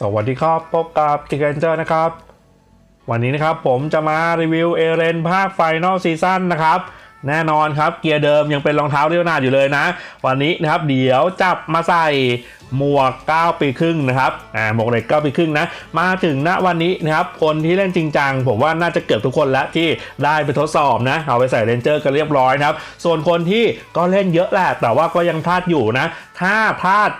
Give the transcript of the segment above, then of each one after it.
สวัสดีครับ พบกับจิกเกนเจอร์นะครับ วันนี้นะครับผมจะมารีวิวเอเรนภาคไฟนอลซีซั่นนะครับ แน่นอนครับเกียร์เดิมยังเป็นรองเท้าเรียวนาดอยู่เลยนะ วันนี้นะครับเดี๋ยวจับมาใส่หมวก 9 ปีครึ่งนะครับอ่าหมวกเหล็ก 9 ปีครึ่งนะ มาถึงณวันนี้นะครับ คนที่เล่นจริงจังผมว่าน่าจะเกือบทุกคนแล้วที่ได้ไปทดสอบนะ เอาไปใส่เรนเจอร์กันเรียบร้อยนะครับ ส่วนคนที่ก็เล่นเยอะแหละ แต่ว่าก็ยังพลาดอยู่นะ ถ้าพลาด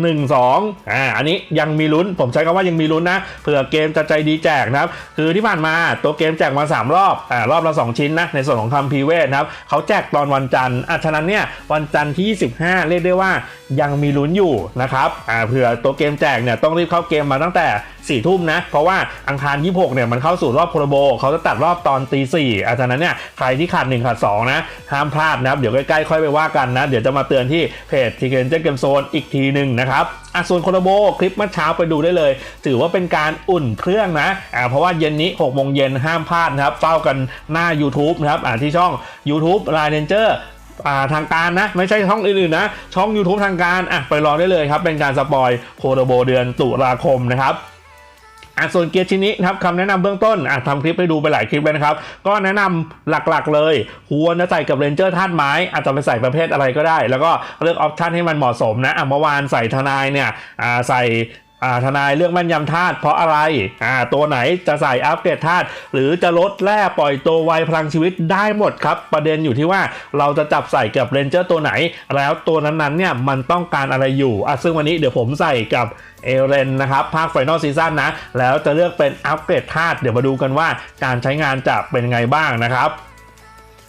1 2อ่าอันนี้ยังมีลุ้น ผมใช้คำว่ายังมีลุ้นนะเผื่อเกมจะใจดีแจกนะครับ คือที่ผ่านมาตัวเกมแจกมา3รอบอ่ารอบละ 2 ชิ้นนะในส่วนของคำพีเวทนะครับเขาแจกตอนวันจันทร์อะฉะนั้นเนี่ยวันจันทร์ที่ 25 เรียกได้ว่ายังมีลุ้นอยู่นะครับอ่าเผื่อตัวเกมแจกเนี่ยต้องรีบเข้าเกมมาตั้งแต่4ี่ทุ่มนะ เพราะว่าอังคาร 26 เนี่ยมันเข้าสู่รอบโครโบ เขาจะตัดรอบตอนตีสี่อาฉะนั้นเนี่ยใครที่ขาด 1 ขาด 2 นะ ห้ามพลาดนะครับ เดี๋ยวใกล้ๆ ค่อยไปว่ากันนะ เดี๋ยวจะมาเตือนที่เพจทีเกนเจเกมโซนอีกทีหนึ่งนะครับอะส่วนโคโรโบคลิปเมื่อเช้าไปดูได้เลย ถือว่าเป็นการอุ่นเครื่องนะอ่าเพราะว่าเย็นนี้6โมงเย็นห้ามพลาดนะครับเฝ้ากันหน้า YouTube นะครับอ่าที่ช่อง YouTube ไลน์เ a นเจอร์อ่าทางการนะ ไม่ใช่ช่องอื่นๆนะ ช่อง YouTube ทางการอะไปรอได้เลยครับ เป็นการสปอยโคโรโบเดือนตุลาคมนะครับ อะส่วนเกียร์ชิ้นนี้นะครับคำแนะนำเบื้องต้นอะทำคลิปไปดูไปหลายคลิปเลยนะครับ ก็แนะนำหลักๆ เลยควรจะใส่กับเรนเจอร์ธาตุไม้ อาจจะไปใส่ประเภทอะไรก็ได้ แล้วก็เลือกออปชันให้มันเหมาะสมนะอะเมื่อวานใส่ทนายเนี่ยอ่าใส่ อ่าทนายเรื่องแม่นยำธาตุเพราะอะไรอ่าตัวไหนจะใส่อัปเกรดธาตุหรือจะลดแร่ปล่อยตัวไวพลังชีวิตได้หมดครับ ประเด็นอยู่ที่ว่าเราจะจับใส่กับเรนเจอร์ตัวไหน แล้วตัวนั้นๆเนี่ยมันต้องการอะไรอยู่อะซึ่งวันนี้เดี๋ยวผมใส่กับเอเรนนะครับภาคไฟนอลซีซั่นนะ แล้วจะเลือกเป็นอัปเกรดธาตุเดี๋ยวมาดูกันว่าการใช้งานจะเป็นไงบ้างนะครับ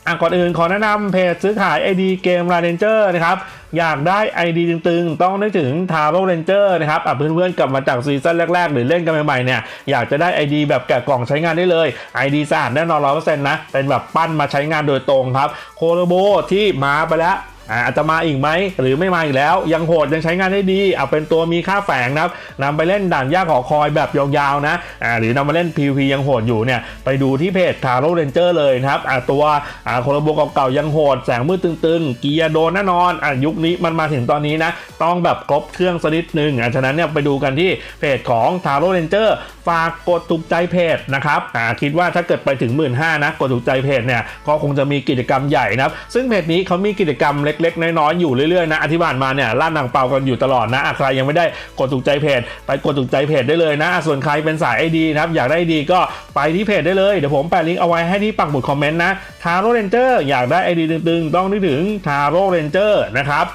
อะก่อนอื่นขอแนะนำเพจซื้อขาย ID เกม r a n g e r นะครับ อยากได้ ID ตึงๆ ต้องนึกถึง t a r o Ranger นะครับอะเพื่อนๆกลับมาจากซีซั่นแรกๆ หรือเล่นกันใหม่ๆเนี่ยอยากจะได้ ID แบบแกะกล่องใช้งานได้เลย ID สะอาดแน่นอน100%นะ เป็นแบบปั้นมาใช้งานโดยตรงครับ โคโลโบที่มาไปแล้ว อ่าจจะมาอีกไหมหรือไม่มาอีกแล้ว ยังโหดยังใช้งานได้ดีเอาเป็นตัวมีค่าแฝงนะครับนำไปเล่นด่านยากหอคอยแบบยาวๆนะอ่าหรือนำมาเล่น PVP ยังโหดอยู่เนี่ยไปดูที่เพจทาโรเรนเจอร์เลยนะครับอ่าตัวอ่าโคลโบเก่าๆยังโหดแสงมืดตึงๆ เกียร์โดนแน่นอนอ่ายุคนี้มันมาถึงตอนนี้นะต้องแบบครบเครื่องสกนิดนึงอ่าฉะนั้นเนี่ยไปดูกันที่เพจของทาโรเรนเจอร์ฝากกดถูกใจเพจนะครับอ่าคิดว่าถ้าเกิดไปถึง 1 5ื่นนะกดถูกใจเพจเนี่ยก็คงจะมีกิจกรรมใหญ่นะครับซึ่งเพจนี้เขามีกิจกรรมเล็ก ๆ น้อยๆอยู่เรื่อยๆนะอธิบายมาเนี่ยล่านหนังเป่ากันอยู่ตลอดนะใครยังไม่ได้กดถูกใจเพจ ไปกดถูกใจเพจได้เลยนะ ส่วนใครเป็นสายไอดีนะครับอยากได้ดีก็ไปที่เพจได้เลยเดี๋ยวผมแปะลิงก์เอาไว้ให้ที่ปักหมุดคอมเมนต์นะทาโร่เรนเจอร์อยากได้ไอดีตึงๆ ต้องนึกถึงทาโร่เรนเจอร์นะครับ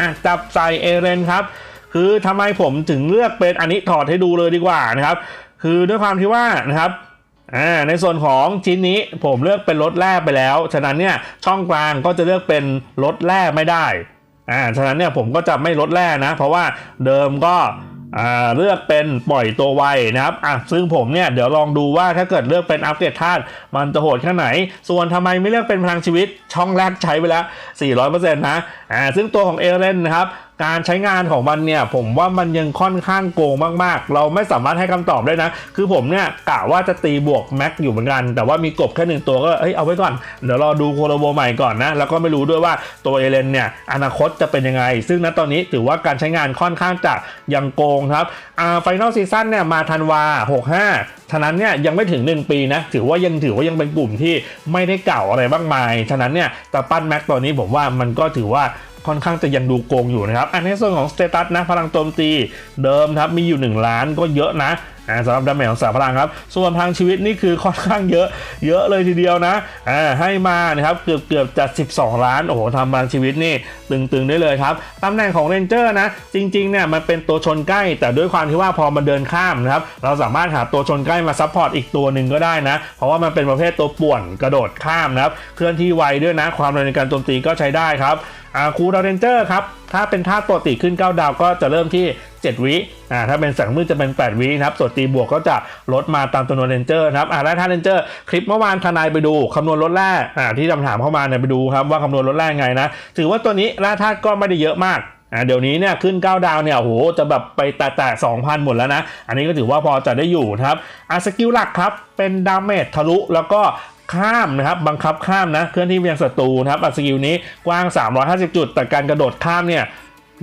อะจับใส่เอเรนครับคือทำไมผมถึงเลือกเป็นอันนี้ถอดให้ดูเลยดีกว่านะครับ คือด้วยความที่ว่านะครับ อ่าในส่วนของชิ้นนี้ผมเลือกเป็นรถแร่ไปแล้ว ฉะนั้นเนี่ยช่องกลางก็จะเลือกเป็นรถแร่ไม่ได้อ่าฉะนั้นเนี่ยผมก็จะไม่ลดแร่นะ เพราะว่าเดิมก็อ่าเลือกเป็นปล่อยตัวไวนะครับอะซึ่งผมเนี่ยเดี๋ยวลองดูว่าถ้าเกิดเลือกเป็นอัปเกรดธาตุมันจะโหดแค่ไหน ส่วนทำไมไม่เลือกเป็นพลังชีวิตช่องแรกใช้ไปแล้ว 400%นะอ่าซึ่งตัวของเอเลนนะครับ การใช้งานของมันเนี่ยผมว่ามันยังค่อนข้างโกงมากๆ เราไม่สามารถให้คำตอบได้นะ คือผมเนี่ยกะว่าจะตีบวกแม็กอยู่เหมือนกัน แต่ว่ามีกบแค่หนึ่งตัวก็เอ้ยเอาไว้ก่อน เดี๋ยวรอดูโคโลโบใหม่ก่อนนะ แล้วก็ไม่รู้ด้วยว่าตัวเอเลนเนี่ยอนาคตจะเป็นยังไง ซึ่งณตอนนี้ถือว่าการใช้งานค่อนข้างจะยังโกงครับอ่าไฟนอลซีซั่นเนี่ยมาธันวา 65 ฉะนั้นเนี่ยยังไม่ถึง 1 ปีนะถือว่ายังถือว่ายังเป็นกลุ่มที่ไม่ได้เก่าอะไรมากมาย ฉะนั้นเนี่ยแต่ปั้นแม็กตอนนี้ผมว่ามันก็ถือว่า ค่อนข้างจะยังดูโกงอยู่นะครับ อันในส่วนของสเตตัสนะพลังโจมตีเดิมครับมีอยู่ 1 ล้านก็เยอะนะสำหรับดาเมจของสามพลังครับ ส่วนพลังชีวิตนี่คือค่อนข้างเยอะ เยอะเลยทีเดียวนะให้มานะครับเกือบเกือบจะ12 ล้าน โอ้โหทำพลังชีวิตนี่ตึงๆได้เลยครับ ตำแหน่งของเรนเจอร์นะ จริงๆเนี่ยมันเป็นตัวชนใกล้ แต่ด้วยความที่ว่าพอมันเดินข้ามนะครับ เราสามารถหาตัวชนใกล้มาซัพพอร์ตอีกตัวหนึ่งก็ได้นะ เพราะว่ามันเป็นประเภทตัวป่วนกระโดดข้ามนะครับ เคลื่อนที่ไวด้วยนะ ความเร็วในการโจมตีก็ใช้ได้ครับอ่าคูดาวเรนเจอร์ครับ ถ้าเป็นธาตุปกติขึ้น 9 ดาวก็จะเริ่มที่ 7 วิอ่าถ้าเป็นแสงมืดจะเป็น 8 วินะครับ ส่วนตีบวกก็จะลดมาตามจำนวนเรนเจอร์นะครับอ่าและธาตุเรนเจอร์คลิปเมื่อวานทนายไปดูคำนวณลดแร่อ่าที่คำถามเข้ามาเนี่ยไปดูครับว่าคำนวณลดแร่ไงนะ ถือว่าตัวนี้แร่ธาตุก็ไม่ได้เยอะมากอ่าเดี๋ยวนี้เนี่ยขึ้น 9 ดาวเนี่ยโหจะแบบไปแตะๆ2,000หมดแล้วนะ อันนี้ก็ถือว่าพอจะได้อยู่นะครับอ่าสกิลหลักครับ เป็นดาเมจทะลุแล้วก็ ข้ามนะครับบังคับข้ามนะเคลื่อนที่ไปยังศัตรูนะครับอะสกิลนี้กว้าง 350 จุด แต่การกระโดดข้ามเนี่ย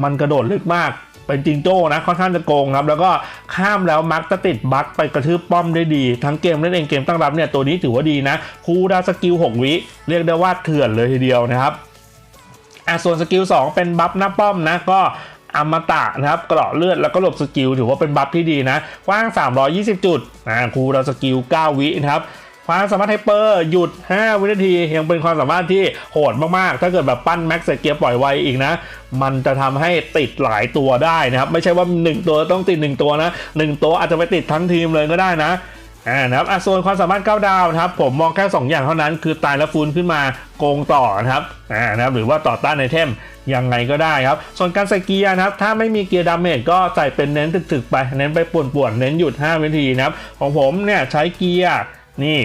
มันกระโดดลึกมากเป็นจิงโจ้นะค่อนข้างจะโกงครับแล้วก็ข้ามแล้วมักจะติดบั๊กไปกระทืบป้อมได้ดี ทั้งเกมเล่นเองเกมตั้งรับเนี่ยตัวนี้ถือว่าดีนะคูดาสกิล 6 วิเรียกได้ว่าเถื่อนเลยทีเดียวนะครับอะส่วนสกิล 2 เป็นบัฟหน้าป้อมนะก็อมตะนะครับกราะเลือดแล้วก็หลบสกิลถือว่าเป็นบัฟที่ดีนะกว้าง 320 จุดอ่าคูดาสกิล 9 วินะครับ ความสามารถไฮเปอร์หยุด 5 วินาที ยังเป็นความสามารถที่โหดมาก ๆ ถ้าเกิดแบบปั้นแม็กซ์เกียร์ปล่อยไวอีกนะ มันจะทำให้ติดหลายตัวได้นะครับ ไม่ใช่ว่า 1 ตัวต้องติด 1 ตัวนะ 1 ตัวอาจจะไปติดทั้งทีมเลยก็ได้นะอ่านะครับส่วนความสามารถ9ดาวนะครับ ผมมองแค่ 2 อย่างเท่านั้น คือตายแล้วฟื้นขึ้นมาโกงต่อนะครับอ่านะครับ หรือว่าต่อต้านไอเทมยังไงก็ได้ครับ ส่วนการใส่เกียร์นะครับ ถ้าไม่มีเกียร์ดาเมจก็ใส่เป็นเน้นถึกๆไป เน้นไปป่วนๆ เน้นหยุด 5 วินาทีนะครับ ของผมเนี่ยใช้เกียร์ นี่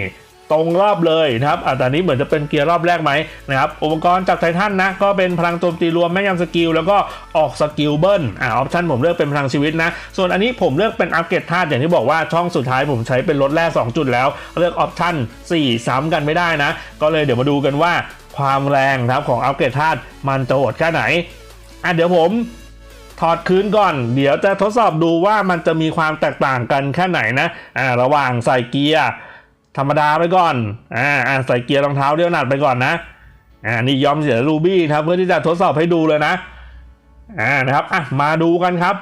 ตรงรอบเลยนะครับอะแต่อันนี้เหมือนจะเป็นเกียร์รอบแรกไหมนะครับ อุปกรณ์จากไททันนะ ก็เป็นพลังโจมตีรวมแม่ยำสกิล แล้วก็ออกสกิลเบิ้ล อ่าออปชันผมเลือกเป็นพลังชีวิตนะ ส่วนอันนี้ผมเลือกเป็นอัปเกรดธาตุอย่างที่บอกว่าช่องสุดท้ายผมใช้เป็นรถแร่2 จุดแล้ว เลือกออปชัน4ซ้ำกันไม่ได้นะ ก็เลยเดี๋ยวมาดูกันว่าความแรงนะครับของอัปเกรดธาตุมันจะโหดแค่ไหน อะเดี๋ยวผมถอดคืนก่อน เดี๋ยวจะทดสอบดูว่ามันจะมีความแตกต่างกันแค่ไหนนะ อ่าระหว่างใส่เกียร์ ธรรมดาไปก่อน อ่าใส่เกียร์รองเท้าเดียวหนัดไปก่อนนะ อ่า นี่ยอมเสียรูบี้ครับเพื่อที่จะทดสอบให้ดูเลยนะ อ่า นะครับ อะ มาดูกันครับ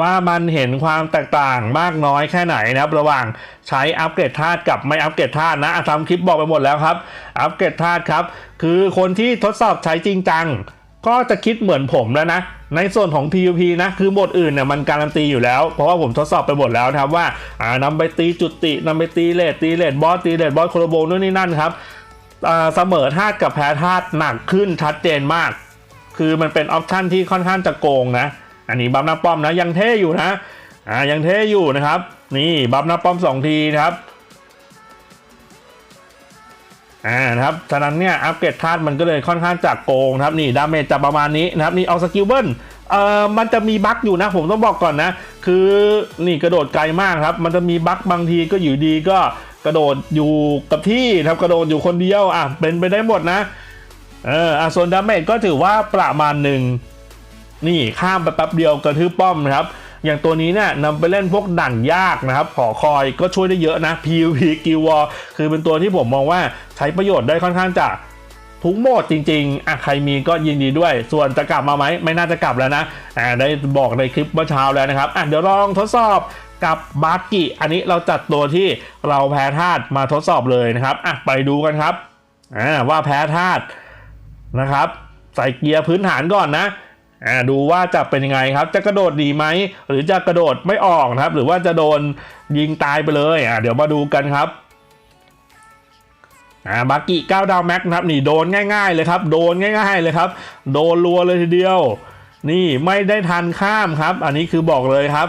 ว่ามันเห็นความแตกต่างมากน้อยแค่ไหนนะครับ ระหว่างใช้อัปเกรดธาตุกับไม่อัปเกรดธาตุนะทำคลิปบอกไปหมดแล้วครับ อัปเกรดธาตุครับ คือคนที่ทดสอบใช้จริงจัง ก็จะคิดเหมือนผมแล้วนะ ในส่วนของ PVP นะคือโหมดอื่นเนี่ยมันการันตีอยู่แล้ว เพราะว่าผมทดสอบไปหมดแล้วนะครับว่าอ่านำไปตีจุตินำไปตีเลดตีเลดบอสตีเลดบอสโคโลโบนู่นนี่นั่นครับเสมอธาตุกับแพ้ธาตุหนักขึ้นชัดเจนมาก คือมันเป็นออปชันที่ค่อนข้างจะโกงนะ อันนี้บัฟหน้าป้อมนะยังเท่อยู่นะอ่ายังเท่อยู่นะครับ นี่บัฟหน้าป้อมสองทีนะครับ อ่านะครับฉะนั้นเนี่ยอัปเกรดธาตุมันก็เลยค่อนข้างจากโกงนะครับนี่ดาเมจจะประมาณนี้นะครับนี่เอาสกิลเบิลเอ่อมันจะมีบั๊กอยู่นะผมต้องบอกก่อนนะ คือนี่กระโดดไกลมากครับ มันจะมีบั๊กบางทีก็อยู่ดีก็กระโดดอยู่กับที่ครับกระโดดอยู่คนเดียวอะเป็นไปได้หมดนะเอออะส่วนดาเมจก็ถือว่าประมาณหนึ่งนี่ข้ามไปแป๊บเดียวกระทืบป้อมนะครับ อย่างตัวนี้เนี่ยนำไปเล่นพวกด่านยากนะครับหอคอยก็ช่วยได้เยอะนะ PVP กิวอคือเป็นตัวที่ผมมองว่า ช้ประโยชน์ได้ค่อนข้างจะทุกโหมดจริงๆอะใครมีก็ยินดีด้วย ส่วนจะกลับมาไหม ไม่น่าจะกลับแล้วนะอ่าได้บอกในคลิปเมื่อเช้าแล้วนะครับอะเดี๋ยวลองทดสอบกับบาร์กิ อันนี้เราจัดตัวที่เราแพ้ธาตุมาทดสอบเลยนะครับอะไปดูกันครับอ่าว่าแพ้ธาตุนะครับ ใส่เกียร์พื้นฐานก่อนนะอ่าดูว่าจะเป็นยังไงครับ จะกระโดดดีไหม หรือจะกระโดดไม่ออกนะครับ หรือว่าจะโดนยิงตายไปเลยอ่าเดี๋ยวมาดูกันครับ อ่าบากิ9ดาวแม็กนะครับนี่โดนง่ายๆเลยครับ โดนง่ายๆเลยครับ โดนรัวเลยทีเดียว นี่ไม่ได้ทันข้ามครับ อันนี้คือบอกเลยครับ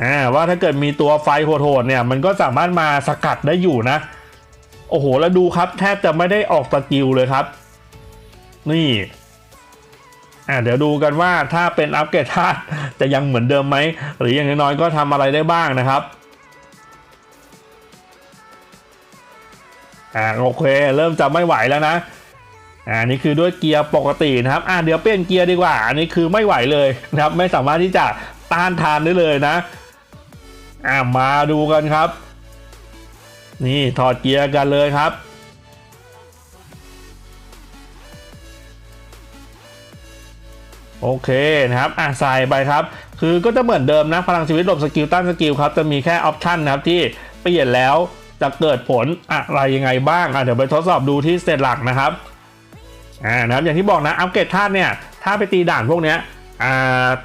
อ่าว่าถ้าเกิดมีตัวไฟโหดๆเนี่ย มันก็สามารถมาสกัดได้อยู่นะ โอ้โห แล้วดูครับ แทบจะไม่ได้ออกสกิลเลยครับ นี่อ่าเดี๋ยวดูกันว่าถ้าเป็นอัปเกรดธาตุจะยังเหมือนเดิมไหม หรืออย่างน้อยก็ทำอะไรได้บ้างนะครับ อ่าโอเค เริ่มจะไม่ไหวแล้วนะอ่านี่คือด้วยเกียร์ปกตินะครับอ่าเดี๋ยวเปลี่ยนเกียร์ดีกว่า อันนี้คือไม่ไหวเลยนะครับ ไม่สามารถที่จะต้านทานได้เลยนะอ่ามาดูกันครับ นี่ถอดเกียร์กันเลยครับโอเคนะครับ อะใส่ไปครับ คือก็จะเหมือนเดิมนะ พลังชีวิตหลบสกิลต้านสกิลครับ จะมีแค่ออปชันนะครับที่เปลี่ยนแล้ว จะเกิดผลอะไรยังไงบ้างอะเดี๋ยวไปทดสอบดูที่สเตตหลักนะครับอ่านะครับอย่างที่บอกนะอัปเกรดธาตุเนี่ยถ้าไปตีด่านพวกเนี้ย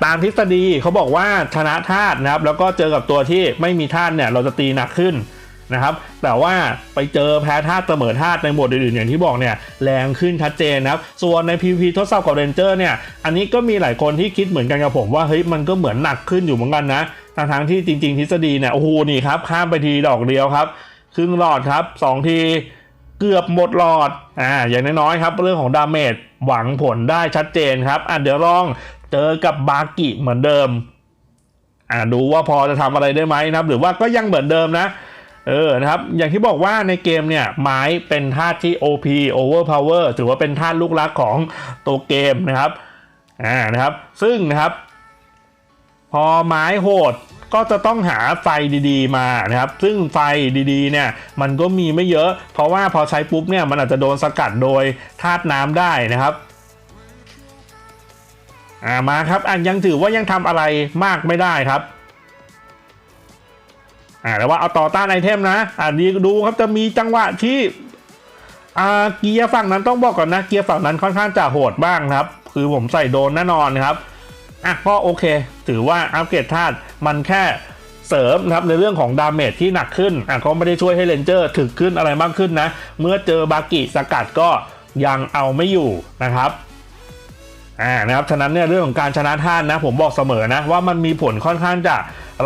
ตามทฤษฎีเขาบอกว่าชนะธาตุนะครับ แล้วก็เจอกับตัวที่ไม่มีธาตุเนี่ยเราจะตีหนักขึ้นนะครับ แต่ว่าไปเจอแพ้ธาตุเสมอธาตุในหมดอื่นๆอย่างที่บอกเนี่ยแรงขึ้นชัดเจนนะครับ ส่วนใน PVP ทดสอบกับเรนเจอร์เนี่ยอันนี้ก็มีหลายคนที่คิดเหมือนกันกับผมว่าเฮ้ยมันก็เหมือนหนักขึ้นอยู่เหมือนกันนะทั้งๆที่จริง ๆ ทฤษฎีเนี่ยโอ้โหนี่ครับข้ามไปทีดอกเดียวครับ รึ่งหลอดครับสองทีเกือบหมดหลอดอ่าอย่างน้อยๆครับ เรื่องของดาเมจหวังผลได้ชัดเจนครับอะเดี๋ยวลองเจอกับบากิเหมือนเดิมอ่าดูว่าพอจะทำอะไรได้ไหมนะครับ หรือว่าก็ยังเหมือนเดิมนะเออนะครับอย่างที่บอกว่าในเกมเนี่ยไม้เป็นธาตุที่ OP overpower ถือว่าเป็นธาตุลูกรักของตัวเกมนะครับอ่านะครับซึ่งนะครับ พอไม้โหด ก็จะต้องหาไฟดีๆ มานะครับซึ่งไฟดีๆเนี่ยมันก็มีไม่เยอะ เพราะว่าพอใช้ปุ๊บเนี่ยมันอาจจะโดนสกัดโดยธาตุน้ำได้นะครับอ่ามาครับอะยังถือว่ายังทำอะไรมากไม่ได้ครับอ่าแต่ว่าเอาต่อต้านไอเทมนะอ่าดีดูครับจะมีจังหวะที่อ่าเกียร์ฝั่งนั้นต้องบอกก่อนนะเกียร์ฝั่งนั้นค่อนข้างจะโหดบ้างครับ คือผมใส่โดนแน่นอนครับ อะก็โอเค ถือว่าอัปเกรดธาตุมันแค่เสริมนะครับในเรื่องของดาเมจที่หนักขึ้นอะก็ไม่ได้ช่วยให้เลนเจอร์ถึกขึ้นอะไรมากขึ้นนะ เมื่อเจอบากิสกัดก็ยังเอาไม่อยู่นะครับอ่านะครับฉะนั้นเนี่ยเรื่องของการชนะท่านนะ ผมบอกเสมอนะ ว่ามันมีผลค่อนข้างจะ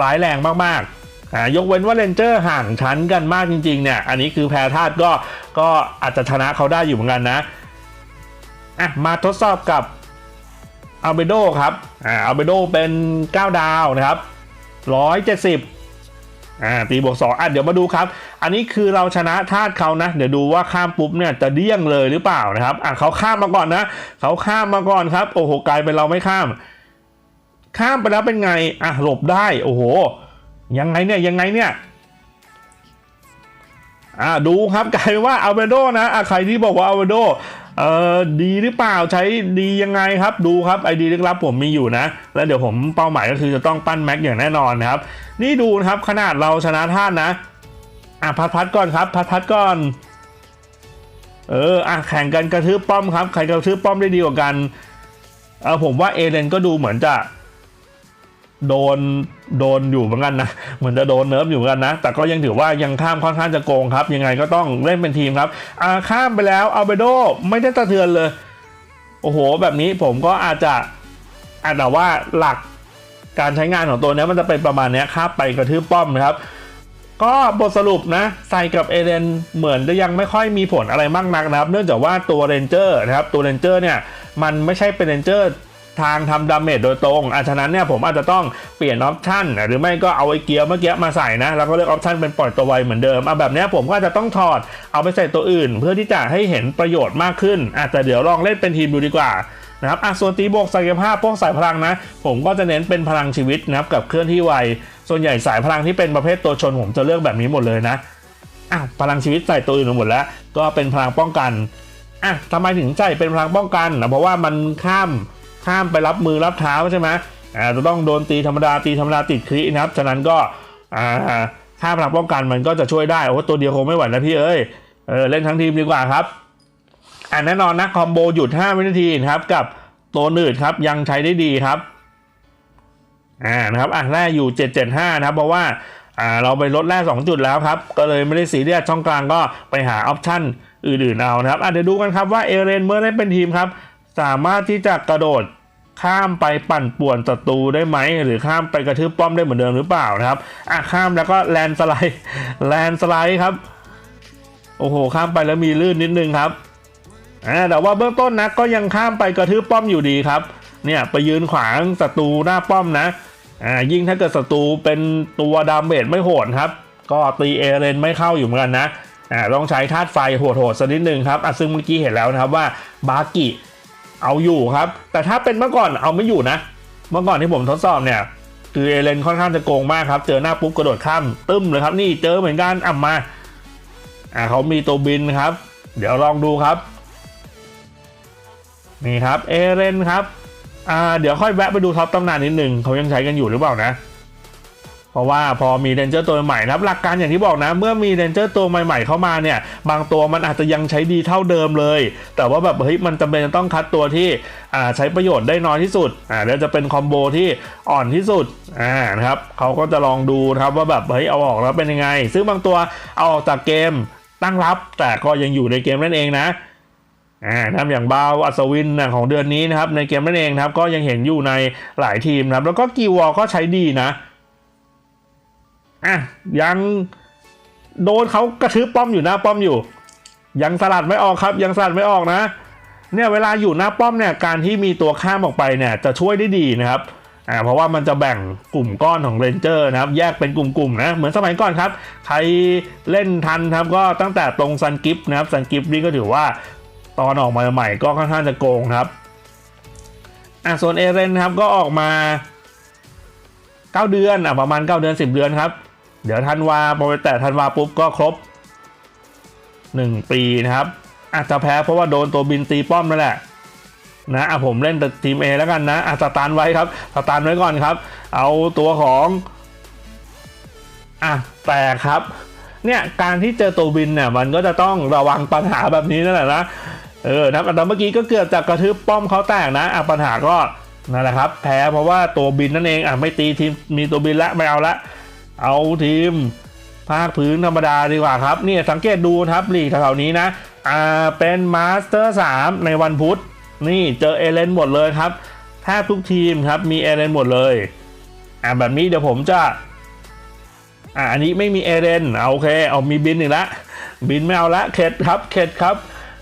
ร้ายแรงมากๆอ่ายกเว้นว่าเลนเจอร์ห่างชั้นกันมากจริงๆเนี่ยอันนี้คือแพ้ธาตุก็ก็อาจจะชนะเขาได้อยู่เหมือนกันนะอะมาทดสอบกับ อัลเบโดครับอ่าอัลเบโดเป็น 9 ดาวนะครับ 170อ่าตีบวก2อะเดี๋ยวมาดูครับ อันนี้คือเราชนะธาตุเขานะ เดี๋ยวดูว่าข้ามปุ๊บเนี่ยจะเดี้ยงเลยหรือเปล่านะครับ อะเขาข้ามมาก่อนนะเขาข้ามมาก่อนครับ โอ้โหกลายเป็นเราไม่ข้าม ข้ามไปแล้วเป็นไง อะหลบได้ โอ้โห ยังไงเนี่ยยังไงเนี่ย อ่าดูครับกลายเป็นว่าอัลเบโดนะอะใครที่บอกว่าอัลเบโด เออดีหรือเปล่าใช้ดียังไงครับดูครับไอดีลึกลับผมมีอยู่นะ แล้วเดี๋ยวผมเป้าหมายก็คือจะต้องปั้นแม็กอย่างแน่นอนนะครับ นี่ดูนะครับขนาดเราชนะท่านนะอะพัดพัดก่อนครับ พัดพัดก่อนเอออะแข่งกันกระทืบป้อมครับใครกระทืบป้อมได้ดีกว่ากันเออผมว่าเอเลนก็ดูเหมือนจะ โดนโดนอยู่เหมือนกันนะเหมือนจะโดนเนิร์ฟอยู่เหมือนกันนะ แต่ก็ยังถือว่ายังข้ามค่อนข้างจะโกงครับ ยังไงก็ต้องเล่นเป็นทีมครับอาข้ามไปแล้วอัลเบโดไม่ได้สะเทือนเลย โอ้โห แบบนี้ผมก็อาจจะอาจแต่ว่าหลักการใช้งานของตัวนี้มันจะเป็นประมาณนี้ข้ามไปกระทืบป้อมนะครับก็บทสรุปนะใส่กับเอเดนเหมือนจะยังไม่ค่อยมีผลอะไรมากนักนะครับ เนื่องจากว่าตัวเรนเจอร์นะครับตัวเรนเจอร์เนี่ยมันไม่ใช่เป็นเรนเจอร์ ทางทำดาเมจโดยตรงอะฉะนั้นเนี่ยผมอาจจะต้องเปลี่ยนออปชันหรือไม่ก็เอาไอ้เกียร์เมื่อกี้มาใส่นะ แล้วก็เลือกออปชันเป็นปล่อยตัวไวเหมือนเดิมอะแบบนี้ผมก็จะต้องถอดเอาไปใส่ตัวอื่น เพื่อที่จะให้เห็นประโยชน์มากขึ้นอะแต่เดี๋ยวลองเล่นเป็นทีมดูดีกว่านะครับอะส่วนตีบวกศักยภาพพวกสายพลังนะ ผมก็จะเน้นเป็นพลังชีวิตนะครับกับเคลื่อนที่ไว ส่วนใหญ่สายพลังที่เป็นประเภทตัวชนผมจะเลือกแบบนี้หมดเลยนะอะพลังชีวิตใส่ตัวอื่นมาหมดแล้ว ก็เป็นพลังป้องกันอะทำไมถึงใส่เป็นพลังป้องกันนะเพราะว่ามันข้าม ข้ามไปรับมือรับเท้าใช่ไหมอ่าจะต้องโดนตีธรรมดาตีธรรมดาติดครินะครับ ฉะนั้นก็อ่าค่าพลังป้องกันมันก็จะช่วยได้ โอ้ตัวเดียวคงไม่ไหวนะพี่เอ้ยเออเล่นทั้งทีมดีกว่าครับอ่าแน่นอนนะคอมโบหยุด 5 วินาทีนะครับ กับตัวหนืดครับยังใช้ได้ดีครับอ่านะครับอะแร่อยู่ 775 นะครับ เพราะว่าอ่าเราไปลดแร่2จุดแล้วครับ ก็เลยไม่ได้สีเรียสช่องกลางก็ไปหาออปชั่นอื่นๆเอานะครับอะเดี๋ยวดูกันครับว่าเอเรนเมื่อได้เป็นทีมครับ สามารถที่จะกระโดดข้ามไปปั่นป่วนศัตรูได้ไหม หรือข้ามไปกระทืบป้อมได้เหมือนเดิมหรือเปล่านะครับอะข้ามแล้วก็แลนสไลด์แลนสไลด์ครับโอ้โหข้ามไปแล้วมีลื่นนิดนึงครับอ่าแต่ว่าเบื้องต้นนะก็ยังข้ามไปกระทืบป้อมอยู่ดีครับ เนี่ยไปยืนขวางศัตรูหน้าป้อมนะอ่ายิ่งถ้าเกิดศัตรูเป็นตัวดาเมจไม่โหดครับ ก็ตีเอเรนไม่เข้าอยู่เหมือนกันนะอ่าต้องใช้ธาตุไฟโหดๆสักนิดนึงครับอะซึ่งเมื่อกี้เห็นแล้วนะครับว่าบากิ เอาอยู่ครับ แต่ถ้าเป็นเมื่อก่อนเอาไม่อยู่นะ เมื่อก่อนที่ผมทดสอบเนี่ย คือเอเลนค่อนข้างจะโกงมากครับ เจอหน้าปุ๊บกระโดดข้ามตึ้มเลยครับ นี่เจอเหมือนกันอะมาอ่าเขามีตัวบินครับ เดี๋ยวลองดูครับ นี่ครับเอเรนครับอ่าเดี๋ยวค่อยแวะไปดูท็อปตำนานนิดหนึ่งเขายังใช้กันอยู่หรือเปล่านะ เพราะว่าพอมีเรนเจอร์ตัวใหม่นะครับหลักการอย่างที่บอกนะ เมื่อมีเรนเจอร์ตัวใหม่ ๆ เข้ามาเนี่ย บางตัวมันอาจจะยังใช้ดีเท่าเดิมเลย แต่ว่าแบบเฮ้ยมันจำเป็นจะต้องคัดตัวที่ใช้ประโยชน์ได้น้อยที่สุดอ่าแล้วจะเป็นคอมโบที่อ่อนที่สุดอ่านะครับเขาก็จะลองดูนะครับว่าแบบเฮ้ยเอาออกแล้วเป็นยังไง ซึ่งบางตัวเอาออกจากเกมตั้งรับ แต่ก็ยังอยู่ในเกมนั่นเองนะอ่านะอย่างบาวอัศวินนะของเดือนนี้นะครับในเกมนั่นเองครับก็ยังเห็นอยู่ในหลายทีมนะครับแล้วก็กีวอลก็ใช้ดีนะ อะยังโดนเขากระทืบป้อมอยู่หน้าป้อมอยู่ ยังสลัดไม่ออกครับ ยังสลัดไม่ออกนะ เนี่ยเวลาอยู่หน้าป้อมเนี่ยการที่มีตัวข้ามออกไปเนี่ยจะช่วยได้ดีนะครับอ่าเพราะว่ามันจะแบ่งกลุ่มก้อนของเรนเจอร์นะครับ แยกเป็นกลุ่มๆนะเหมือนสมัยก่อนครับ ใครเล่นทันครับก็ตั้งแต่ตรงซันกิฟนะครับซันกิฟนี่ก็ถือว่าตอนออกมาใหม่ก็ค่อนข้างจะโกงครับอะส่วนเอเรนครับก็ออกมา 9 เดือนอะประมาณ 9 เดือน 10 เดือนครับ เดี๋ยวธันวาพอไปแต่ธันวาปุ๊บก็ครบ 1 ปีนะครับ อาจจะแพ้เพราะว่าโดนตัวบินตีป้อมนั่นแหละนะอะผมเล่นแต่ทีม A แล้วกันนะอะสตาร์ไว้ครับสตาร์ไว้ก่อนครับ เอาตัวของอะแต่ครับ เนี่ยการที่เจอตัวบินเนี่ยมันก็จะต้องระวังปัญหาแบบนี้นั่นแหละนะเออนะแต่เมื่อกี้ก็เกือบจะกระทืบป้อมเขาแตกนะอะปัญหาก็นั่นแหละครับ แพ้เพราะว่าตัวบินนั่นเองอะไม่ตีทีมมีตัวบินละไม่เอาละ เอาทีมภาคพื้นธรรมดาดีกว่าครับเนี่ยสังเกตดูครับลีกแถวๆนี้นะอ่าเป็นมาสเตอร์3ในวันพุธ นี่เจอเอเลนหมดเลยครับแทบทุกทีมครับมีเอเลนหมดเลยอ่าแบบนี้เดี๋ยวผมจะอ่าอันนี้ไม่มีเอเลนเอาโอเคเอามีบินอีกละบินไม่เอาละเข็ดครับเข็ดครับ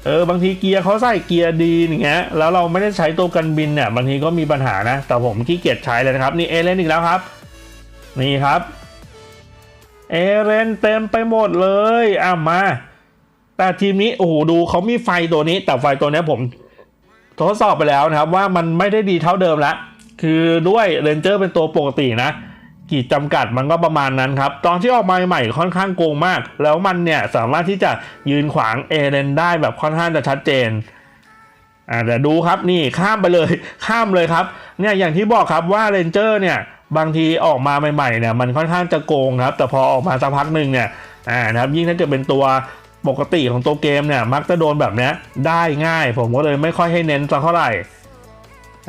เออบางทีเกียร์เขาใส่เกียร์ดีอย่างเงี้ยแล้วเราไม่ได้ใช้ตัวกันบินเนี่ยบางทีก็มีปัญหานะ แต่ผมขี้เกียจใช้เลยนะครับ นี่เอเลนอีกแล้วครับ นี่ครับ เอเรนเต็มไปหมดเลยอะมา แต่ทีมนี้โอ้โหดูเขามีไฟตัวนี้ แต่ไฟตัวนี้ผม ทดสอบไปแล้วนะครับ ว่ามันไม่ได้ดีเท่าเดิมละคือด้วยเรนเจอร์เป็นตัวปกตินะขีดจำกัดมันก็ประมาณนั้นครับ ตอนที่ออกมาใหม่ค่อนข้างโกงมาก แล้วมันเนี่ยสามารถที่จะยืนขวางเอเรนได้แบบค่อนข้างจะชัดเจนอ่าเดี๋ยวดูครับนี่ข้ามไปเลยข้ามเลยครับเนี่ยอย่างที่บอกครับว่าเรนเจอร์เนี่ย บางทีออกมาใหม่ๆเนี่ยมันค่อนข้างจะโกงครับ แต่พอออกมาสักพักหนึ่งเนี่ยอ่านะครับยิ่งถ้าเกิดเป็นตัวปกติของตัวเกมเนี่ยมักจะโดนแบบนี้ได้ง่าย ผมก็เลยไม่ค่อยให้เน้นสักเท่าไหร่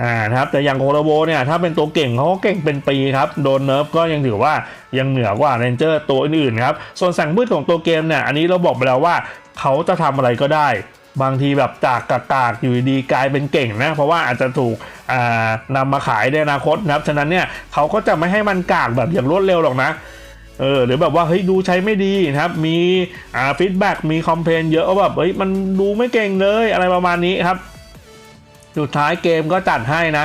อ่านะครับแต่อย่างโคโรโบเนี่ยถ้าเป็นตัวเก่งเขาก็เก่งเป็นปีครับโดนเนิร์ฟก็ยังถือว่ายังเหนือกว่าเรนเจอร์ตัวอื่นๆครับส่วนแสงมืดของตัวเกมเนี่ยอันนี้เราบอกไปแล้วว่าเขาจะทำอะไรก็ได้ บางทีแบบจากกากๆอยู่ดีกลายเป็นเก่งนะ เพราะว่าอาจจะถูกอ่านำมาขายในอนาคตนะครับฉะนั้นเนี่ยเขาก็จะไม่ให้มันกากแบบอย่างรวดเร็วหรอกนะเออหรือแบบว่าเฮ้ยดูใช้ไม่ดีนะครับ มีอ่าฟีดแบ็กมีคอมเพลนเยอะว่าแบบเฮ้ยมันดูไม่เก่งเลยอะไรประมาณนี้ครับ สุดท้ายเกมก็จัดให้นะ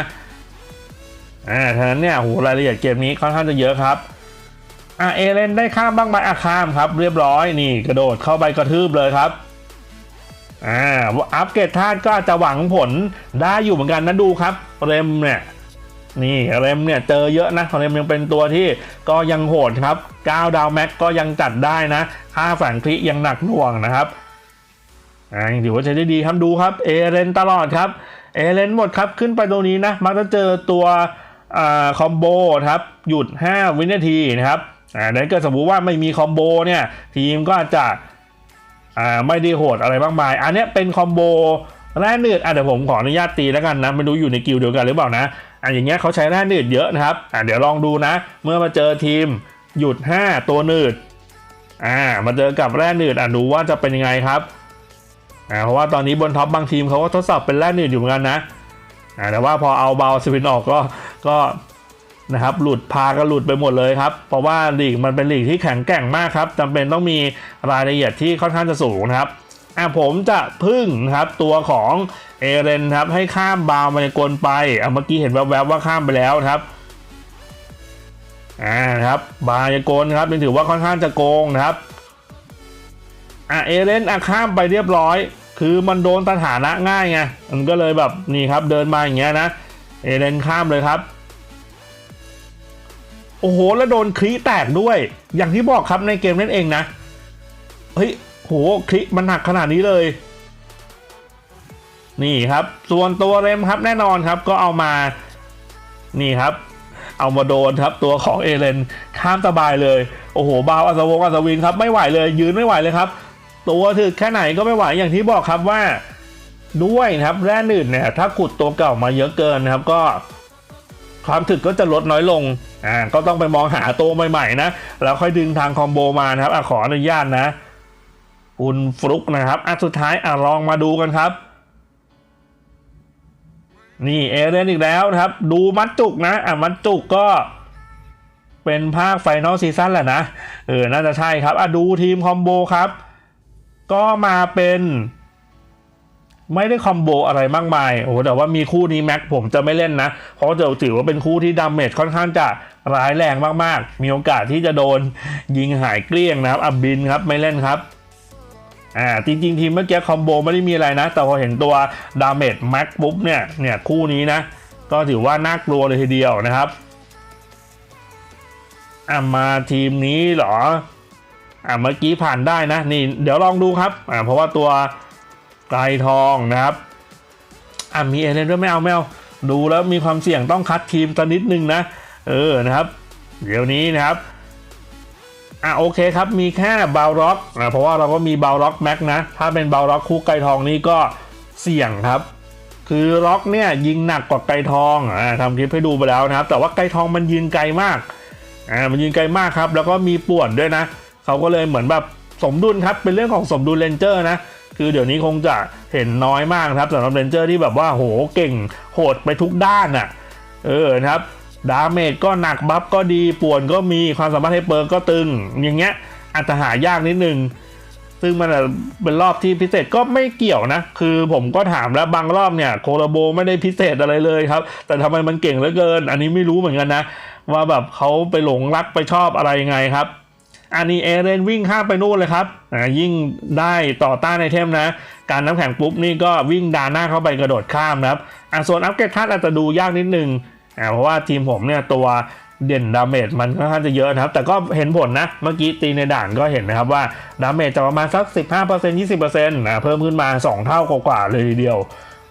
อ่าฉะนั้นเนี่ยโหรายละเอียดเกมนี้ค่อนข้างจะเยอะครับอ่าเอเลนได้ข้ามบ้างไหมอะข้ามครับ เรียบร้อยนี่กระโดดเข้าไปกระทืบเลยครับ อ่าอัปเกรดธาตุก็อาจจะหวังผลได้อยู่เหมือนกันนะดูครับ เรมเนี่ยนี่เรมเนี่ยเจอเยอะนะเรมยังเป็นตัวที่ก็ยังโหดครับ 9 ดาวแม็กก็ยังจัดได้นะค่าแฝงคลิยังหนักหน่วงนะครับอ่ายังถือว่าใช้ได้ดีครับดูครับเอเรนตลอดครับเอเรนหมดครับขึ้นไปตรงนี้นะมักจะเจอตัวอ่าคอมโบครับหยุด 5 วินาทีนะครับอ่าถ้าเกิดสมมติว่าไม่มีคอมโบเนี่ยทีมก็จะ อ่าไม่ได้โหดอะไรมากมาย อันนี้เป็นคอมโบแร่เนืดอะเดี๋ยวผมขออนุญาตตีแล้วกันนะไม่รู้อยู่ในกิลด์เดียวกันหรือเปล่านะอะอย่างเงี้ยเขาใช้แร่เนืดเยอะนะครับอะเดี๋ยวลองดูนะ เมื่อมาเจอทีมหยุด 5 ตัวเนืดอ่ามาเจอกับแร่เนืดอะดูว่าจะเป็นยังไงครับอ่าเพราะว่าตอนนี้บนท็อปบางทีมเขาก็ทดสอบเป็นแร่เนืดอยู่เหมือนกันนะอ่าแต่ว่าพอเอาเบาสปินออกก็ก็ นะครับหลุดพาก็หลุดไปหมดเลยครับ เพราะว่าลีกมันเป็นลีกที่แข็งแกร่งมากครับจำเป็นต้องมีรายละเอียดที่ค่อนข้างจะสูงนะครับอะผมจะพึ่งนะครับตัวของเอเรนครับให้ข้ามบาวมายากลไปอะเมื่อกี้เห็นแวบๆว่าข้ามไปแล้วครับอ่านะครับบายากลครับเป็นถือว่าค่อนข้างจะโกงนะครับอะเอเรนอะข้ามไปเรียบร้อย คือมันโดนสถานะง่ายไงมันก็เลยแบบนี่ครับเดินมาอย่างเงี้ยนะเอเรนข้ามเลยครับ โอ้โห แล้วโดนคลีแตกด้วย อย่างที่บอกครับในเกมนั่นเองนะ เฮ้ยโหคลิมันหนักขนาดนี้เลย นี่ครับ ส่วนตัวเรมครับแน่นอนครับก็เอามา นี่ครับ เอามาโดนครับตัวของเอเลนข้ามสบายเลย โอ้โหบาวอัศวงอัศวินครับไม่ไหวเลยยืนไม่ไหวเลยครับ ตัวถึกแค่ไหนก็ไม่ไหวอย่างที่บอกครับว่าด้วยนะครับแร่หนืดเนี่ยถ้าขุดตัวเก่ามาเยอะเกินนะครับก็ ความถึกก็จะลดน้อยลง อ่าก็ต้องไปมองหาตัวใหม่ๆนะแล้วค่อยดึงทางคอมโบมานะครับอขออนุญาตนะ คุณฟลุกนะครับอะสุดท้ายอะลองมาดูกันครับ นี่เอเรนอีกแล้วนะครับ ดูมัดจุกนะอะมัดจุกก็เป็นภาคไฟนอลซีซั่นแหละนะ เออ น่าจะใช่ครับอะดูทีมคอมโบครับ ก็มาเป็น ไม่ได้คอมโบอะไรมากมายโอ้แต่ว่ามีคู่นี้แม็กผมจะไม่เล่นนะ เพราะจะถือว่าเป็นคู่ที่ดาเมจค่อนข้างจะร้ายแรงมากๆ มีโอกาสที่จะโดนยิงหายเกลี้ยงนะครับอับบินครับไม่เล่นครับอ่าจริงๆทีมเมื่อกี้คอมโบไม่ได้มีอะไรนะ แต่พอเห็นตัวดาเมจแม็กปุ๊บเนี่ยเนี่ยคู่นี้นะ ก็ถือว่าน่ากลัวเลยทีเดียวนะครับอะมาทีมนี้เหรออะเมื่อกี้ผ่านได้นะนี่เดี๋ยวลองดูครับอะเพราะว่าตัว ไกลทองนะครับอะมีเอเลนด้วยไม่เอาไม่เอาดูแล้วมีความเสี่ยงต้องคัดทีมสักนิดนึงนะ เออนะครับ เดี๋ยวนี้นะครับอะโอเคครับมีแค่บาล็อกนะเพราะว่าเราก็มีบาล็อกแม็กนะ ถ้าเป็นบาล็อกคู่ไกลทองนี่ก็เสี่ยงครับ คือล็อกเนี่ยยิงหนักกว่าไกลทองอ่าทำคลิปให้ดูไปแล้วนะครับ แต่ว่าไกลทองมันยิงไกลมากอ่ามันยิงไกลมากครับ แล้วก็มีป่วนด้วยนะเขาก็เลยเหมือนแบบสมดุลครับเป็นเรื่องของสมดุลเลนเจอร์นะ คือเดี๋ยวนี้คงจะเห็นน้อยมากครับสำหรับเลนเจอร์ที่แบบว่าโหเก่งโหดไปทุกด้านอะเออนะครับดาเมจก็หนักบัฟก็ดีป่วนก็มีความสามารถให้เปิร์ก็ตึง อย่างเงี้ยอาจจะหายากนิดนึง ซึ่งมันเป็นรอบที่พิเศษก็ไม่เกี่ยวนะ คือผมก็ถามแล้วบางรอบเนี่ย โคโรโบไม่ได้พิเศษอะไรเลยครับ แต่ทำไมมันเก่งเหลือเกิน อันนี้ไม่รู้เหมือนกันนะ ว่าแบบเขาไปหลงรักไปชอบอะไรยังไงครับ อันนี้เอเรนวิ่งข้ามไปนู่นเลยครับอ่ายิ่งได้ต่อต้านไอเทมนะ การน้ำแข็งปุ๊บนี่ก็วิ่งดานหน้าเข้าไปกระโดดข้ามนะครับอ่าส่วนอัพเกรดทัดอาจจะดูยากนิดนึงอ่าเพราะว่าทีมผมเนี่ยตัวเด่นดาเมจมันค่อนข้างจะเยอะนะครับ แต่ก็เห็นผลนะ เมื่อกี้ตีในด่านก็เห็นนะครับว่าดาเมจจะประมาณสัก 15% 20%นะเพิ่มขึ้นมา 2 เท่ากว่าเลยทีเดียว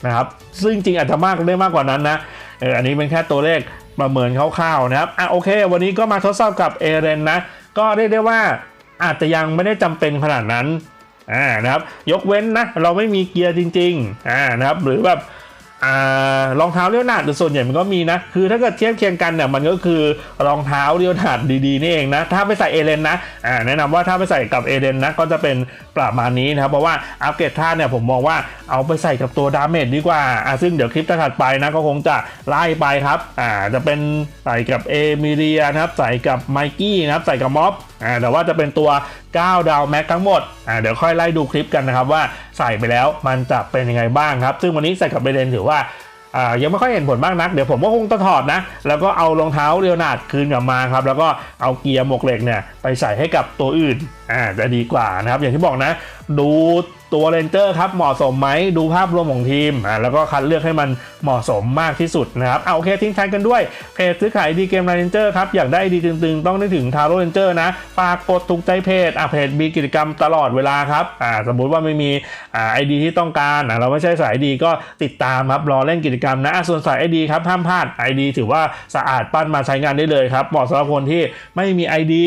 นะครับ ซึ่งจริงอาจจะมากได้มากกว่านั้นนะเอออันนี้เป็นแค่ตัวเลขประเมินคร่าวๆนะครับอะโอเค วันนี้ก็มาทดสอบกับเอเรนนะ ก็เรียกได้ว่าอาจจะยังไม่ได้จำเป็นขนาดนั้นอ่านะครับยกเว้นนะเราไม่มีเกียร์จริงๆอ่านะครับหรือแบบ รองเท้าเลี้ยวหนาดหรือส่วนใหญ่มันก็มีนะ คือถ้าเกิดเทียบเคียงกันเนี่ยมันก็คือรองเท้าเลี้ยวหนาดดีๆนี่เองนะ ถ้าไปใส่เอเลนนะแนะนำว่าถ้าไปใส่กับเอเลนนะก็จะเป็นประมาณนี้นะครับ เพราะว่าอัปเกรดท่าเนี่ยผมมองว่าเอาไปใส่กับตัวดาเมจดีกว่าซึ่งเดี๋ยวคลิปถัดไปนะก็คงจะไล่ไปครับจะเป็นใส่กับเอมิเรียนะครับ ใส่กับไมกี้นะครับ ใส่กับม็อบแต่ว่าจะเป็นตัว 9 ดาวแม็กทั้งหมดอ่าเดี๋ยวค่อยไล่ดูคลิปกันนะครับว่าใส่ไปแล้วมันจะเป็นยังไงบ้างครับ ซึ่งวันนี้ใส่กับเบเดนถือว่าอ่ายังไม่ค่อยเห็นผลมากนัก เดี๋ยวผมก็คงจะถอดนะ แล้วก็เอารองเท้าเรียวนาดคืนกลับมาครับ แล้วก็เอาเกียร์หมวกเหล็กเนี่ยไปใส่ให้กับตัวอื่น อ่าจะดีกว่านะครับ อย่างที่บอกนะ ดูตัวเรนเจอร์ครับเหมาะสมไหมดูภาพรวมของทีมอ่าแล้วก็คัดเลือกให้มันเหมาะสมมากที่สุดนะครับเอาโอเคทิ้งท้ายกันด้วย เพจซื้อขายดีเกมไรเรนเจอร์ครับอยากได้ดีตึงๆ ต้องนึกถึงทาโร่เรนเจอร์นะฝากกดถูกใจเพจอะเพจมีกิจกรรมตลอดเวลาครับอ่าสมมุติว่าไม่มีอ่าไอดีที่ต้องการอะเราไม่ใช่สายดีก็ติดตามครับรอเล่นกิจกรรมนะอะส่วนสายไอดีครับห้ามพลาดไอดีถือว่าสะอาดปั้นมาใช้งานได้เลยครับเหมาะสำหรับคนที่ไม่มีไอดี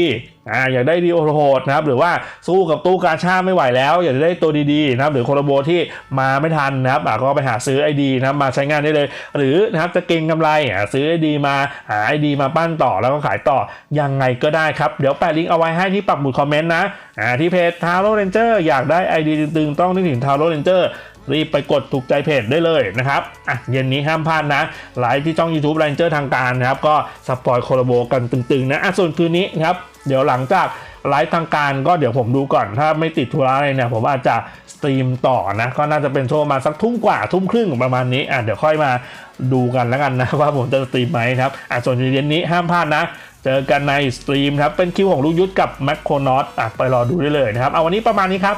อ่าอยากได้ดีโอโหดนะครับหรือว่าสู้กับตู้กาชาไม่ไหวแล้ว อยากจะได้ตัวดีๆนะครับหรือโคโลโบที่มาไม่ทันนะครับก็ไปหาซื้อไอดีนะครับมาใช้งานได้เลย หรือนะครับจะเก็งกำไรซื้อไอดีมาหาไอดีมาปั้นต่อแล้วก็ขายต่อยังไงก็ได้ครับ เดี๋ยวแปะลิงก์เอาไว้ให้ที่ปักหมุดคอมเมนต์นะอ่าที่เพจทาโร่เรนเจอร์อยากได้ไอดีตึงๆต้องนึกถึงทาโร่เรนเจอร์ รีบไปกดถูกใจเพจได้เลยนะครับอะเย็นนี้ห้ามพลาดนะไลฟ์ที่ช่อง YouTube Ranger ทางการนะครับก็สปอยโคโลโบกันตึงๆนะอะส่วนคืนนี้นครับเดี๋ยวหลังจากไลฟ์ทางการก็เดี๋ยวผมดูก่อน ถ้าไม่ติดธุระอะไรเนี่ยผมอาจจะสตรีมต่อนะ ก็น่าจะเป็นช่วงมาสักทุ่มกว่าทุ่มครึ่งประมาณนี้อะเดี๋ยวค่อยมาดูกันแล้วกันนะ ว่าผมจะสตรีมไหมครับอะส่วนเย็นนี้ห้ามพลาดนะ เจอกันในสตรีมครับเป็นคิวของลูกยุทธกับแมคโครนอตอะไปรอดูได้เลยนะครับเอาวันนี้ประมาณนี้ครับ